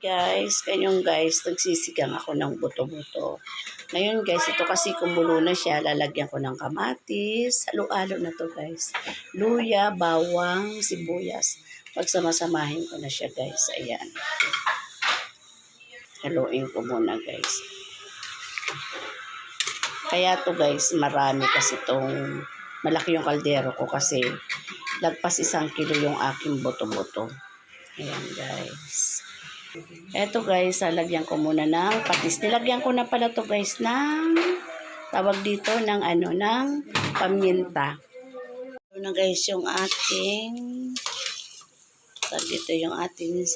guys, kanyong guys, nagsisigang ako ng buto-buto. Ngayon guys, ito kasi kumulo na siya, lalagyan ko ng kamatis. Halo-halo na to guys. Luya, bawang, sibuyas. Pagsamasamahin ko na siya guys. Ayan. Haluin ko muna guys. Kaya to guys, marami kasi tong malaki yung kaldero ko kasi lagpas isang kilo yung aking buto-buto. Ayan guys. Eto guys, lalagyan ko muna ng patis. Nilagyan ko na pala to guys ng tawag dito ng ano, ng paminta. Ito na guys yung ating tawag dito yung ating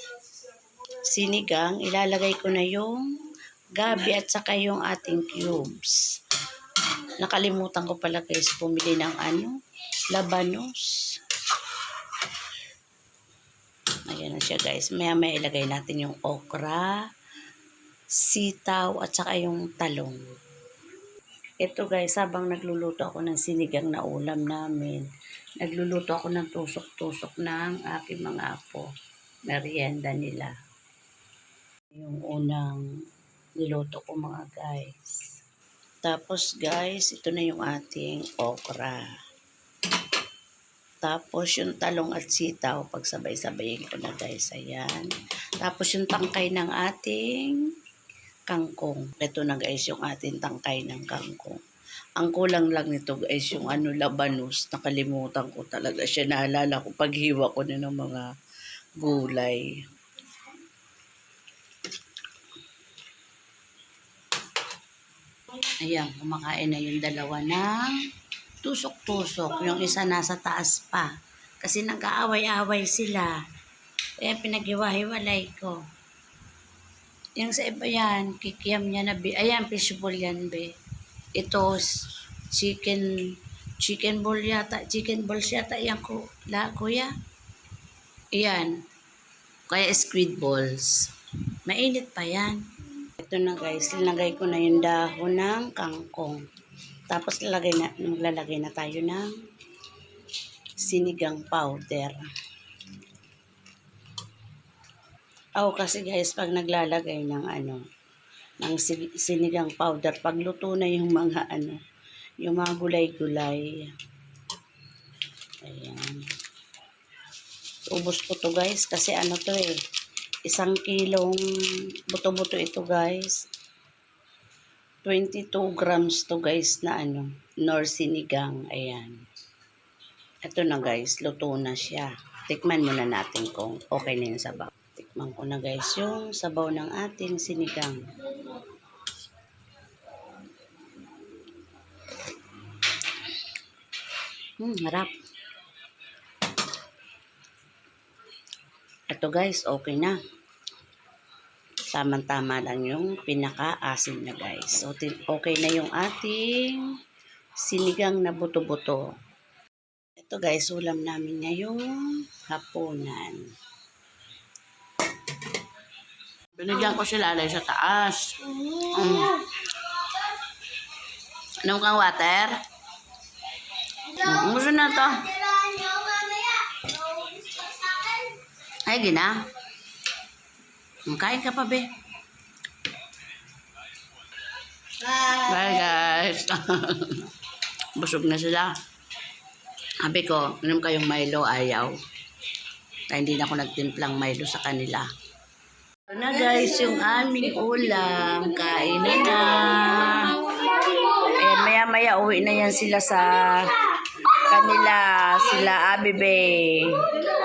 sinigang. Ilalagay ko na yung gabi at saka yung ating cubes. Nakalimutan ko pala guys bumili ng ano, labanos. Ayan na siya guys. Maya maya ilagay natin yung okra, sitaw, at saka yung talong. Ito guys, habang nagluluto ako ng sinigang na ulam namin, nagluluto ako ng tusok-tusok ng aking mga apo. Merienda nila. Yung unang niluto ko mga guys. Tapos guys, ito na yung ating okra. Tapos yung talong at sitaw, pagsabay-sabayin ko na guys, ayan. Tapos yung tangkay ng ating kangkong. Ito na guys yung ating tangkay ng kangkong. Ang kulang lang nito guys, yung ano, labanos. Nakalimutan ko talaga siya. Naalala ko paghiwa ko na ng mga gulay. Ayan, kumakain na yung dalawa ng tusok-tusok. Yung isa nasa taas pa. Kasi nag-aaway-away sila. Kaya pinaghiwa-hiwalay ko. Yung sa iba yan, kikiam niya na be. Ayan, fishball yan be. Ito, chicken, chicken ball yata. Chicken balls yata yan ko, la, kuya. Iyan. Kaya squid balls. Mainit pa yan. Ito na guys, linagay ko na yung dahon ng kangkong. Tapos lalagay na, maglalagay na tayo ng sinigang powder. Ako kasi guys, pag naglalagay ng ano, ng si- sinigang powder, pag luto na yung mga ano, yung mga gulay-gulay. Ayan. Ubus ko to guys, kasi ano to eh, isang kilong buto-buto ito guys. 22 grams to guys na ano, nor sinigang. Ayan. Ito na guys, luto na siya. Tikman muna natin kung okay na yung sabaw. Tikman ko na guys yung sabaw ng ating sinigang. Hmm, harap. Ito guys, okay na. Tamang-tama lang yung pinaka-asim na guys. So, okay na yung ating sinigang na buto-buto. Ito guys, ulam namin ngayong hapunan. Binigyan ko sila alay sa taas. Mm. Inom kang water? Mm, gusto na to. Ay, gina. Mm, Kain ka pa, be. Bye, guys. Busog na sila. Sabi ko, inom kayong Milo, ayaw. Kaya hindi na ako nagtimplang Milo sa kanila. Ito na guys, yung aming ulam. Kain na na. Ayan, maya maya uwi na yan sila sa kanila. Sila Abibe.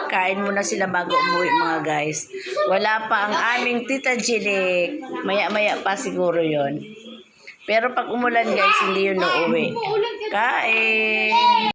Kain muna sila bago umuwi mga guys. Wala pa ang aming tita Jilik. Maya maya pa siguro yon. Pero pag umulan guys, hindi yun uuwi. Kain!